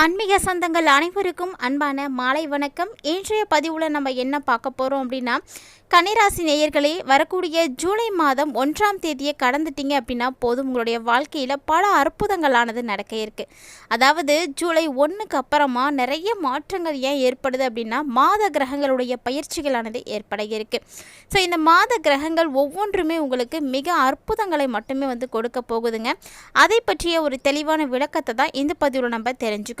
ஆன்மீக சொந்தங்கள் அனைவருக்கும் அன்பான மாலை வணக்கம். இன்றைய பதிவில் நம்ம என்ன பார்க்க போகிறோம் அப்படின்னா கன்னிராசி நேயர்களே வரக்கூடிய ஜூலை மாதம் ஒன்றாம் தேதியை கடந்துட்டீங்க அப்படின்னா போதும். உங்களுடைய வாழ்க்கையில் பல அற்புதங்களானது நடக்க இருக்கு. அதாவது ஜூலை ஒன்றுக்கு அப்புறமா நிறைய மாற்றங்கள் ஏன் ஏற்படுது அப்படின்னா மாத கிரகங்களுடைய பயிற்சிகளானது ஏற்பட இருக்கு. ஸோ இந்த மாத கிரகங்கள் ஒவ்வொன்றுமே உங்களுக்கு மிக அற்புதங்களை மட்டுமே வந்து கொடுக்க போகுதுங்க. அதை பற்றிய ஒரு தெளிவான விளக்கத்தை தான் இந்த பதிவில் நம்ம தெரிஞ்சுக்க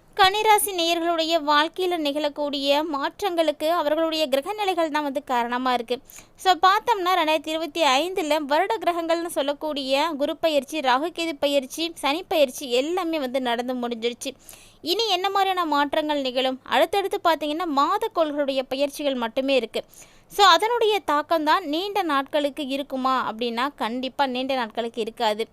கன்னிராசி நேயர்களுடைய வாழ்க்கையில் நிகழக்கூடிய மாற்றங்களுக்கு அவர்களுடைய கிரகநிலைகள் தான் வந்து காரணமாக இருக்குது ஸோ பார்த்தோம்னா ரெண்டாயிரத்தி இருபத்தி ஐந்தில் வருட கிரகங்கள்னு சொல்லக்கூடிய குரு பயிற்சி ராகுகேது பயிற்சி சனி பயிற்சி எல்லாமே வந்து நடந்து முடிஞ்சிருச்சு. இனி என்ன மாதிரியான மாற்றங்கள் நிகழும்? அடுத்தடுத்து பார்த்தீங்கன்னா மாத கோள்களுடைய பயிற்சிகள் மட்டுமே இருக்குது ஸோ அதனுடைய தாக்கம் தான் நீண்ட நாட்களுக்கு இருக்குமா? அப்படின்னா கண்டிப்பாக நீண்ட நாட்களுக்கு இருக்காது.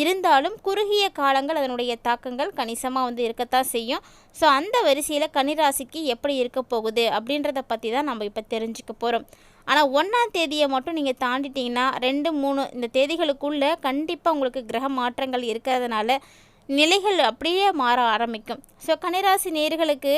இருந்தாலும் குறுகிய காலங்கள் அதனுடைய தாக்கங்கள் கணிசமாக வந்து இருக்கத்தான் செய்யும். ஸோ அந்த வரிசையில் கன்னிராசிக்கு எப்படி இருக்க போகுது? அப்படின்றத பற்றி தான் நம்ம இப்போ தெரிஞ்சுக்க போகிறோம் ஆனால் ஒன்றாம் தேதியை மட்டும் நீங்கள் தாண்டிட்டீங்கன்னா ரெண்டு மூணு இந்த தேதிகளுக்குள்ளே கண்டிப்பாக உங்களுக்கு கிரக மாற்றங்கள் இருக்கிறதுனால நிலைகள் அப்படியே மாற ஆரம்பிக்கும். ஸோ கன்னிராசி நேர்களுக்கு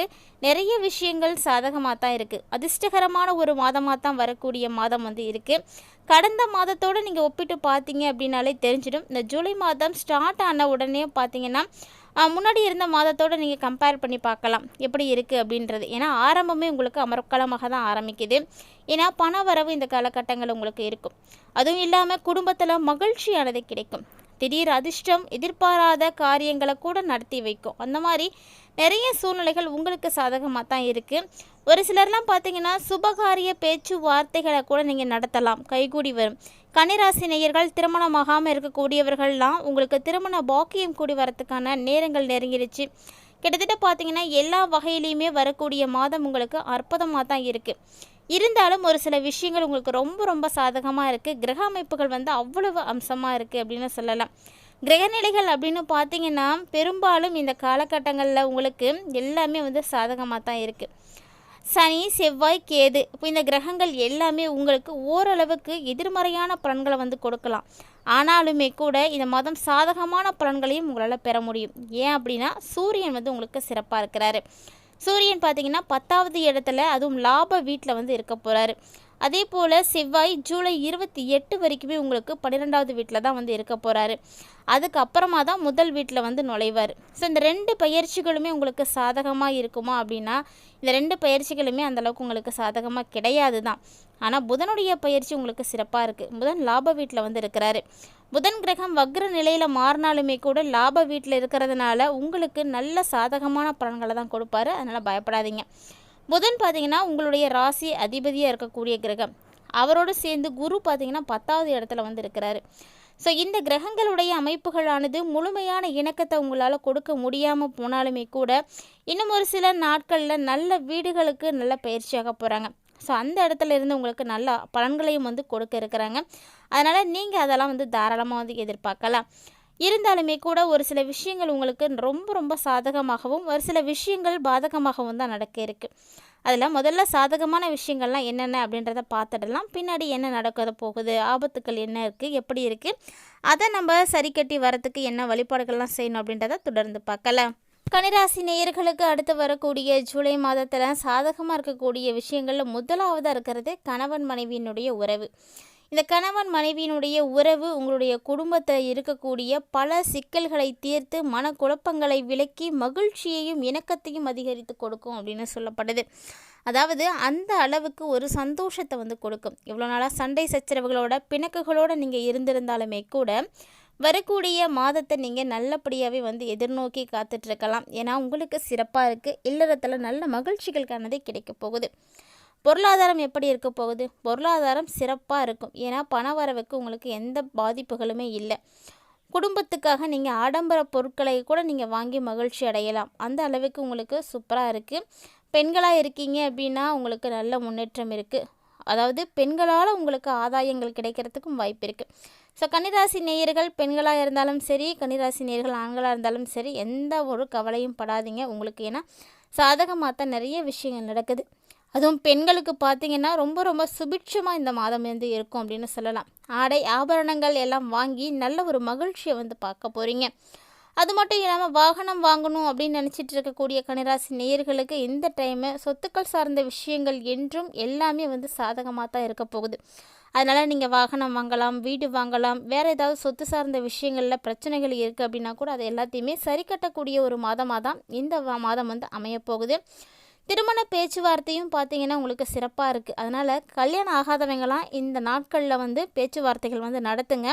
நிறைய விஷயங்கள் சாதகமாக தான் இருக்குது அதிர்ஷ்டகரமான ஒரு மாதமாக தான் வரக்கூடிய மாதம் வந்து இருக்குது கடந்த மாதத்தோடு நீங்கள் ஒப்பிட்டு பார்த்தீங்க அப்படின்னாலே தெரிஞ்சிடும். இந்த ஜூலை மாதம் ஸ்டார்ட் ஆன உடனே பார்த்தீங்கன்னா முன்னாடி இருந்த மாதத்தோடு நீங்கள் கம்பேர் பண்ணி பார்க்கலாம். எப்படி இருக்குது அப்படின்றது. ஏன்னா ஆரம்பமே உங்களுக்கு அமர்க்கலமாக தான் ஆரம்பிக்குது. ஏன்னா பண வரவு இந்த காலகட்டங்கள் உங்களுக்கு இருக்கும். அதுவும் இல்லாமல் குடும்பத்தில் மகிழ்ச்சியானது கிடைக்கும். திடீர் அதிர்ஷ்டம் எதிர்பாராத காரியங்களை கூட நடத்தி வைக்கும். அந்த மாதிரி நிறைய சூழ்நிலைகள் உங்களுக்கு சாதகமாக தான் இருக்குது ஒரு சிலர்லாம் பார்த்தீங்கன்னா சுபகாரிய பேச்சு வார்த்தைகளை கூட நீங்கள் நடத்தலாம். கைகூடி வரும். கன்னிராசி நேயர்கள் திருமணமாகாமல் இருக்கக்கூடியவர்கள்லாம் உங்களுக்கு திருமண பாக்கியம் கூடி வரத்துக்கான நேரங்கள் நெருங்கிடுச்சு கிட்டத்தட்ட பார்த்தீங்கன்னா எல்லா வகையிலையுமே வரக்கூடிய மாதம் உங்களுக்கு அற்புதமாக தான் இருக்குது இருந்தாலும் ஒரு சில விஷயங்கள் உங்களுக்கு ரொம்ப ரொம்ப சாதகமாக இருக்குது கிரக அமைப்புகள் வந்து அவ்வளவு அம்சமாக இருக்குது அப்படின்னு சொல்லலாம். கிரகநிலைகள் அப்படின்னு பார்த்தீங்கன்னா பெரும்பாலும் இந்த காலகட்டங்களில் உங்களுக்கு எல்லாமே வந்து சாதகமாக தான் இருக்குது சனி செவ்வாய் கேது இப்போ இந்த கிரகங்கள் எல்லாமே உங்களுக்கு ஓரளவுக்கு எதிர்மறையான பலன்களை வந்து கொடுக்கலாம். ஆனாலுமே கூட இந்த மாதம் சாதகமான பலன்களையும் உங்களால் பெற முடியும். ஏன் அப்படின்னா சூரியன் வந்து உங்களுக்கு சிறப்பாக இருக்கிறாரு. சூரியன் பார்த்தீங்கன்னா பத்தாவது இடத்துல அதுவும் லாப வீட்டில் வந்து இருக்க போகிறாரு அதே போல் செவ்வாய் ஜூலை இருபத்தி எட்டு வரைக்குமே உங்களுக்கு பன்னிரெண்டாவது வீட்டில் தான் வந்து இருக்க போகிறாரு அதுக்கப்புறமா தான் முதல் வீட்டில் வந்து நுழைவார். ஸோ இந்த ரெண்டு பயிற்சிகளுமே உங்களுக்கு சாதகமாக இருக்குமா அப்படின்னா இந்த ரெண்டு பயிற்சிகளுமே அந்தளவுக்கு உங்களுக்கு சாதகமாக கிடையாது தான். ஆனால் புதனுடைய பயிற்சி உங்களுக்கு சிறப்பாக இருக்குது புதன் லாப வீட்டில் வந்து இருக்கிறாரு. புதன் கிரகம் வக்ர நிலையில் மாறினாலுமே கூட லாப வீட்டில் இருக்கிறதுனால உங்களுக்கு நல்ல சாதகமான பலன்களை தான் கொடுப்பாரு. அதனால் பயப்படாதீங்க. புதன் பார்த்திங்கன்னா உங்களுடைய ராசி அதிபதியாக இருக்கக்கூடிய கிரகம். அவரோடு சேர்ந்து குரு பார்த்திங்கன்னா பத்தாவது இடத்துல வந்து இருக்கிறாரு ஸோ இந்த கிரகங்களுடைய அமைப்புகளானது முழுமையான இணக்கத்தை உங்களால் கொடுக்க முடியாமல் போனாலுமே கூட இன்னும் ஒரு சில நாட்களில் நல்ல வீடுகளுக்கு நல்ல பயிற்சியாக போகிறாங்க ஸோ அந்த இடத்துல இருந்து உங்களுக்கு நல்ல பலன்களையும் வந்து கொடுக்க இருக்கிறாங்க. அதனால் நீங்கள் அதெல்லாம் வந்து தாராளமாக வந்து எதிர்பார்க்கலாம். இருந்தாலுமே கூட ஒரு சில விஷயங்கள் உங்களுக்கு ரொம்ப ரொம்ப சாதகமாகவும் ஒரு சில விஷயங்கள் பாதகமாகவும் தான் நடக்க இருக்குது அதில் முதல்ல சாதகமான விஷயங்கள்லாம் என்னென்ன அப்படின்றத பார்த்துடலாம். பின்னாடி என்ன நடக்க போகுது ஆபத்துக்கள் என்ன இருக்குது எப்படி இருக்குது அதை நம்ம சரி கட்டி வரத்துக்கு என்ன வழிபாடுகள்லாம் செய்யணும் அப்படின்றத தொடர்ந்து பார்க்கலாம். கனிராசி நேயர்களுக்கு அடுத்து வரக்கூடிய ஜூலை மாதத்தில் சாதகமாக இருக்கக்கூடிய விஷயங்களில் முதலாவதாக இருக்கிறது கணவன் மனைவியினுடைய உறவு. இந்த கணவன் மனைவியினுடைய உறவு உங்களுடைய குடும்பத்தில் இருக்கக்கூடிய பல சிக்கல்களை தீர்த்து மனக்குழப்பங்களை விலக்கி மகிழ்ச்சியையும் இணக்கத்தையும் அதிகரித்து கொடுக்கும் அப்படின்னு சொல்லப்படுது. அதாவது அந்த அளவுக்கு ஒரு சந்தோஷத்தை வந்து கொடுக்கும். இவ்வளோ நாளாக சண்டை சச்சரவுகளோட பிணக்குகளோடு நீங்கள் இருந்திருந்தாலுமே கூட வரக்கூடிய மாதத்தை நீங்கள் நல்லபடியாகவே வந்து எதிர்நோக்கி காத்துட்ருக்கலாம் ஏன்னா உங்களுக்கு சிறப்பாக இருக்குது இல்லறத்தில் நல்ல மகிழ்ச்சிகளுக்கானது கிடைக்க போகுது. பொருளாதாரம் எப்படி இருக்க போகுது? பொருளாதாரம் சிறப்பாக இருக்கும். ஏன்னா பண வரவுக்கு உங்களுக்கு எந்த பாதிப்புகளுமே இல்லை. குடும்பத்துக்காக நீங்கள் ஆடம்பர பொருட்களை கூட நீங்கள் வாங்கி மகிழ்ச்சி அடையலாம். அந்த அளவுக்கு உங்களுக்கு சூப்பராக இருக்குது பெண்களாக இருக்கீங்க அப்படின்னா உங்களுக்கு நல்ல முன்னேற்றம் இருக்குது அதாவது பெண்களால் உங்களுக்கு ஆதாயங்கள் கிடைக்கிறதுக்கும் வாய்ப்பு இருக்குது ஸோ கன்னிராசி நேயர்கள் பெண்களாக இருந்தாலும் சரி கன்னிராசி நேயர்கள் ஆண்களாக இருந்தாலும் சரி எந்த ஒரு கவலையும் படாதீங்க. உங்களுக்கு ஏன்னா சாதகமாக தான் நிறைய விஷயங்கள் நடக்குது. அதுவும் பெண்களுக்கு பார்த்தீங்கன்னா ரொம்ப ரொம்ப சுபிட்சமாக இந்த மாதம் வந்து இருக்கும் அப்படின்னு சொல்லலாம். ஆடை ஆபரணங்கள் எல்லாம் வாங்கி நல்ல ஒரு மகிழ்ச்சியை வந்து பார்க்க போகிறீங்க அது மட்டும் இல்லாமல் வாகனம் வாங்கணும் அப்படின்னு நினச்சிட்டு இருக்கக்கூடிய கனிராசி நேயர்களுக்கு இந்த டைமு சொத்துக்கள் சார்ந்த விஷயங்கள் என்றும் எல்லாமே வந்து சாதகமாக தான் இருக்க போகுது. அதனால் நீங்கள் வாகனம் வாங்கலாம் வீடு வாங்கலாம் வேறு ஏதாவது சொத்து சார்ந்த விஷயங்களில் பிரச்சனைகள் இருக்குது அப்படின்னா கூட அதை எல்லாத்தையுமே சரி கட்டக்கூடிய ஒரு மாதமாக தான் இந்த மாதம் வந்து அமையப்போகுது திருமண பேச்சுவார்த்தையும் பார்த்தீங்கன்னா உங்களுக்கு சிறப்பாக இருக்குது அதனால் கல்யாணம் ஆகாதவங்களாம் இந்த நாட்களில் வந்து பேச்சுவார்த்தைகள் வந்து நடத்துங்க.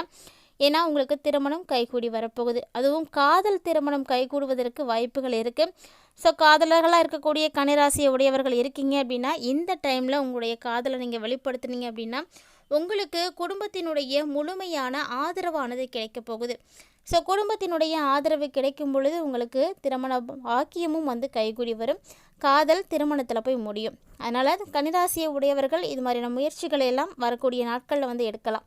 ஏன்னா உங்களுக்கு திருமணம் கைகூடி வரப்போகுது. அதுவும் காதல் திருமணம் கைகூடுவதற்கு வாய்ப்புகள் இருக்குது ஸோ காதலர்களாக இருக்கக்கூடிய கனிராசியை உடையவர்கள் இருக்கீங்க அப்படின்னா இந்த டைமில் உங்களுடைய காதலை நீங்கள் வெளிப்படுத்துனீங்க அப்படின்னா உங்களுக்கு குடும்பத்தினுடைய முழுமையான ஆதரவானது கிடைக்கப் போகுது. ஸோ குடும்பத்தினுடைய ஆதரவு கிடைக்கும் பொழுது உங்களுக்கு திருமண வாக்கியமும் வந்து கைகூடி வரும். காதல் திருமணத்தில் போய் முடியும். அதனால் கன்னிராசியை உடையவர்கள் இது மாதிரியான முயற்சிகளை எல்லாம் வரக்கூடிய நாட்களில் வந்து எடுக்கலாம்.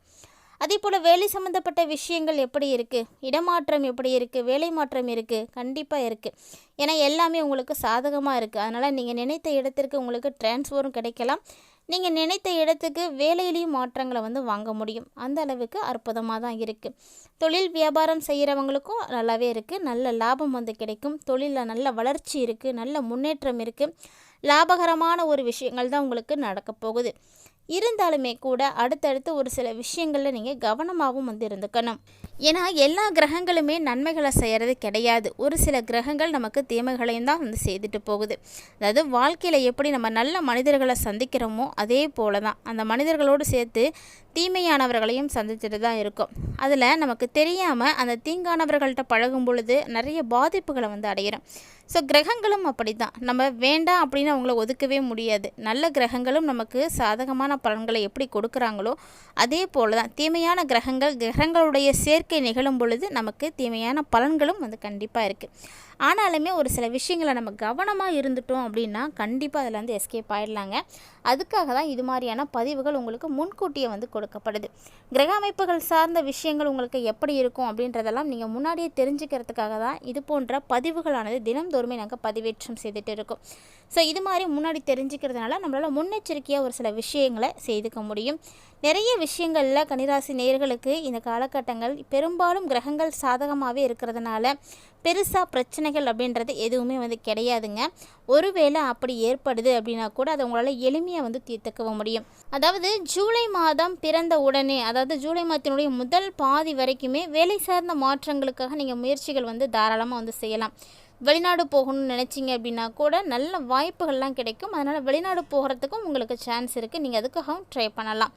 அதே போல் வேலை சம்மந்தப்பட்ட விஷயங்கள் எப்படி இருக்குது இடமாற்றம் எப்படி இருக்குது வேலை மாற்றம் இருக்குது கண்டிப்பாக இருக்குது ஏன்னா எல்லாமே உங்களுக்கு சாதகமாக இருக்குது அதனால் நீங்கள் நினைத்த இடத்திற்கு உங்களுக்கு டிரான்ஸ்ஃபரும் கிடைக்கலாம். நீங்கள் நினைத்த இடத்துக்கு வேலையிலையும் மாற்றங்களை வந்து வாங்க முடியும். அந்த அளவுக்கு அற்புதமாக தான் இருக்குது தொழில் வியாபாரம் செய்கிறவங்களுக்கும் நல்லாவே இருக்குது நல்ல லாபம் வந்து கிடைக்கும். தொழிலில் நல்ல வளர்ச்சி இருக்குது நல்ல முன்னேற்றம் இருக்குது லாபகரமான ஒரு விஷயங்கள் தான் உங்களுக்கு நடக்க போகுது. இருந்தாலுமே கூட அடுத்தடுத்து ஒரு சில விஷயங்களில் நீங்கள் கவனமாகவும் வந்து இருந்துக்கணும். ஏன்னா எல்லா கிரகங்களுமே நன்மைகளை செய்கிறது கிடையாது. ஒரு சில கிரகங்கள் நமக்கு தீமைகளையும் தான் வந்து செய்துட்டு போகுது. அதாவது வாழ்க்கையில் எப்படி நம்ம நல்ல மனிதர்களை சந்திக்கிறோமோ அதே போல தான் அந்த மனிதர்களோடு சேர்த்து தீமையானவர்களையும் சந்திச்சுட்டு தான் இருக்கும். அதில் நமக்கு தெரியாமல் அந்த தீங்கானவர்கள்ட்ட பழகும் பொழுது நிறைய பாதிப்புகளை வந்து அடையிறோம். ஸோ கிரகங்களும் அப்படி தான் நம்ம வேண்டாம் அப்படின்னு அவங்கள ஒதுக்கவே முடியாது. நல்ல கிரகங்களும் நமக்கு சாதகமான பலன்களை எப்படி கொடுக்குறாங்களோ அதே போல தான் தீமையான கிரகங்கள் கிரகங்களுடைய சேர்க்கை நிகழும் பொழுது நமக்கு தீமையான பலன்களும் வந்து கண்டிப்பாக இருக்குது ஆனாலுமே ஒரு சில விஷயங்களை நம்ம கவனமாக இருந்துட்டோம் அப்படின்னா கண்டிப்பாக அதில் வந்து எஸ்கேப் ஆயிடலாங்க. அதுக்காக தான் இது மாதிரியான பதிவுகள் உங்களுக்கு முன்கூட்டியே வந்து கொடு கொடுக்கப்படுது. கிரக அமைப்புகள் சார்ந்த விஷயங்கள் உங்களுக்கு எப்படி இருக்கும் அப்படின்றதெல்லாம் நீங்கள் முன்னாடியே தெரிஞ்சுக்கிறதுக்காக தான் இது போன்ற பதிவுகளானது தினம்தோறுமே நாங்கள் பதிவேற்றம் செய்துட்டு இருக்கோம். ஸோ இது மாதிரி முன்னாடி தெரிஞ்சுக்கிறதுனால நம்மளால் முன்னெச்சரிக்கையாக ஒரு சில விஷயங்களை செய்துக்க முடியும். நிறைய விஷயங்களில் கன்னிராசி நேயர்களுக்கு இந்த காலகட்டங்கள் பெரும்பாலும் கிரகங்கள் சாதகமாகவே இருக்கிறதுனால பெருசாக பிரச்சனைகள் அப்படின்றது எதுவுமே வந்து கிடையாதுங்க. ஒருவேளை அப்படி ஏற்படுது அப்படின்னா கூட அதை உங்களால் எளிமையாக வந்து தீர்த்துக்கவும் முடியும். அதாவது ஜூலை மாதம் பிறந்த உடனே அதாவது ஜூலை மாதத்தினுடைய முதல் பாதி வரைக்குமே வேலை சார்ந்த மாற்றங்களுக்காக நீங்கள் முயற்சிகள் வந்து தாராளமாக வந்து செய்யலாம். வெளிநாடு போகணும்னு நினச்சிங்க அப்படின்னா கூட நல்ல வாய்ப்புகள்லாம் கிடைக்கும். அதனால் வெளிநாடு போகிறதுக்கும் உங்களுக்கு சான்ஸ் இருக்குது நீங்கள் அதுக்காகவும் ட்ரை பண்ணலாம்.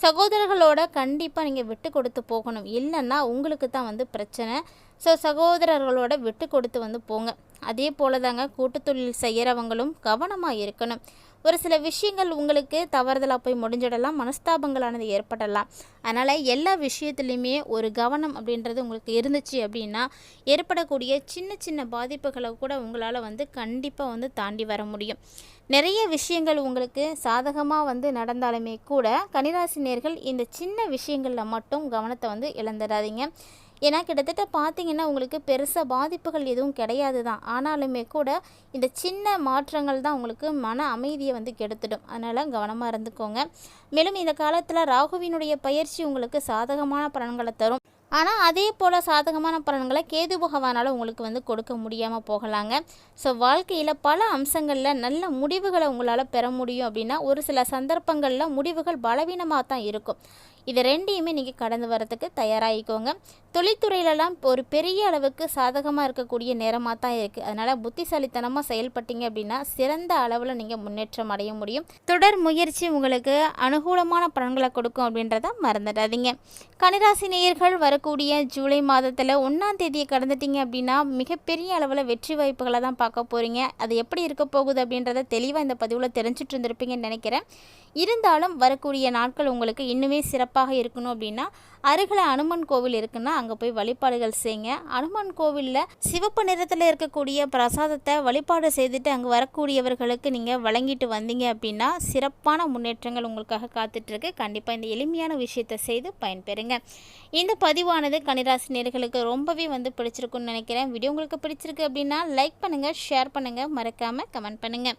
சகோதரர்களோட கண்டிப்பாக நீங்கள் விட்டு கொடுத்து போகணும். இல்லைன்னா உங்களுக்கு தான் வந்து பிரச்சனை. ஸோ சகோதரர்களோட விட்டு கொடுத்து வந்து போங்க. அதே போல தாங்க கூட்டுத்தொழில் செய்கிறவங்களும் கவனமாக இருக்கணும். ஒரு சில விஷயங்கள் உங்களுக்கு தவறுதலாக போய் முடிஞ்சிடலாம் மனஸ்தாபங்களானது ஏற்படலாம். அதனால் எல்லா விஷயத்துலையுமே ஒரு கவனம் அப்படின்றது உங்களுக்கு இருந்துச்சு அப்படின்னா ஏற்படக்கூடிய சின்ன சின்ன பாதிப்புகளை கூட உங்களால் வந்து கண்டிப்பாக வந்து தாண்டி வர முடியும். நிறைய விஷயங்கள் உங்களுக்கு சாதகமாக வந்து நடந்தாலுமே கூட கனிராசினியர்கள் இந்த சின்ன விஷயங்களில் மட்டும் கவனத்தை வந்து இழந்துடாதீங்க. ஏன்னா கிட்டத்தட்ட பார்த்தீங்கன்னா உங்களுக்கு பெருசாக பாதிப்புகள் எதுவும் கிடையாது தான். ஆனாலுமே கூட இந்த சின்ன மாற்றங்கள் தான் உங்களுக்கு மன அமைதியை வந்து கெடுத்துடும். அதனால் கவனமாக இருந்துக்கோங்க. மேலும் இந்த காலத்தில் ராகுவினுடைய பயிற்சி உங்களுக்கு சாதகமான பலன்களை தரும். ஆனால் அதே போல் சாதகமான பலன்களை கேது பகவானால் உங்களுக்கு வந்து கொடுக்க முடியாமல் போகலாங்க. ஸோ வாழ்க்கையில் பல அம்சங்களில் நல்ல முடிவுகளை உங்களால் பெற முடியும் அப்படின்னா ஒரு சில சந்தர்ப்பங்களில் முடிவுகள் பலவீனமாக தான் இருக்கும். இது ரெண்டையுமே நீங்கள் கடந்து வரதுக்கு தயாராகிக்கோங்க. தொழில்துறையிலலாம் ஒரு பெரிய அளவுக்கு சாதகமாக இருக்கக்கூடிய நேரமாக தான் இருக்குது அதனால் புத்திசாலித்தனமாக செயல்பட்டீங்க அப்படின்னா சிறந்த அளவில் நீங்கள் முன்னேற்றம் அடைய முடியும். தொடர் முயற்சி உங்களுக்கு அனுகூலமான பலன்களை கொடுக்கும் அப்படின்றத மறந்துடாதீங்க. கனிராசி நேயர்கள் வரக்கூடிய ஜூலை மாதத்தில் ஒன்றாம் தேதியை கடந்துட்டீங்க அப்படின்னா மிகப்பெரிய அளவில் வெற்றி வாய்ப்புகளை தான் பார்க்க போகிறீங்க அது எப்படி இருக்க போகுது அப்படின்றத தெளிவாக இந்த பதிவில் தெரிஞ்சுட்டு இருந்திருப்பீங்கன்னு நினைக்கிறேன். இருந்தாலும் வரக்கூடிய நாட்கள் உங்களுக்கு இன்னுமே சிறப்பாக சிறப்பாக இருக்கணும் அப்படின்னா அருகில் அனுமன் கோவில் இருக்குன்னா அங்கே போய் வழிபாடுகள் செய்யுங்க. அனுமன் கோவிலில் சிவப்பு நிறத்தில் இருக்கக்கூடிய பிரசாதத்தை வழிபாடு செய்துட்டு அங்கே வரக்கூடியவர்களுக்கு நீங்கள் வழங்கிட்டு வந்தீங்க அப்படின்னா சிறப்பான முன்னேற்றங்கள் உங்களுக்காக காத்துட்ருக்கு. கண்டிப்பாக இந்த எளிமையான விஷயத்தை செய்து பயன்பெறுங்க. இந்த பதிவானது கனிராசி நேர்களுக்கு ரொம்பவே வந்து பிடிச்சிருக்குன்னு நினைக்கிறேன். வீடியோ உங்களுக்கு பிடிச்சிருக்கு அப்படின்னா லைக் பண்ணுங்கள் ஷேர் பண்ணுங்கள் மறக்காமல் கமெண்ட் பண்ணுங்கள்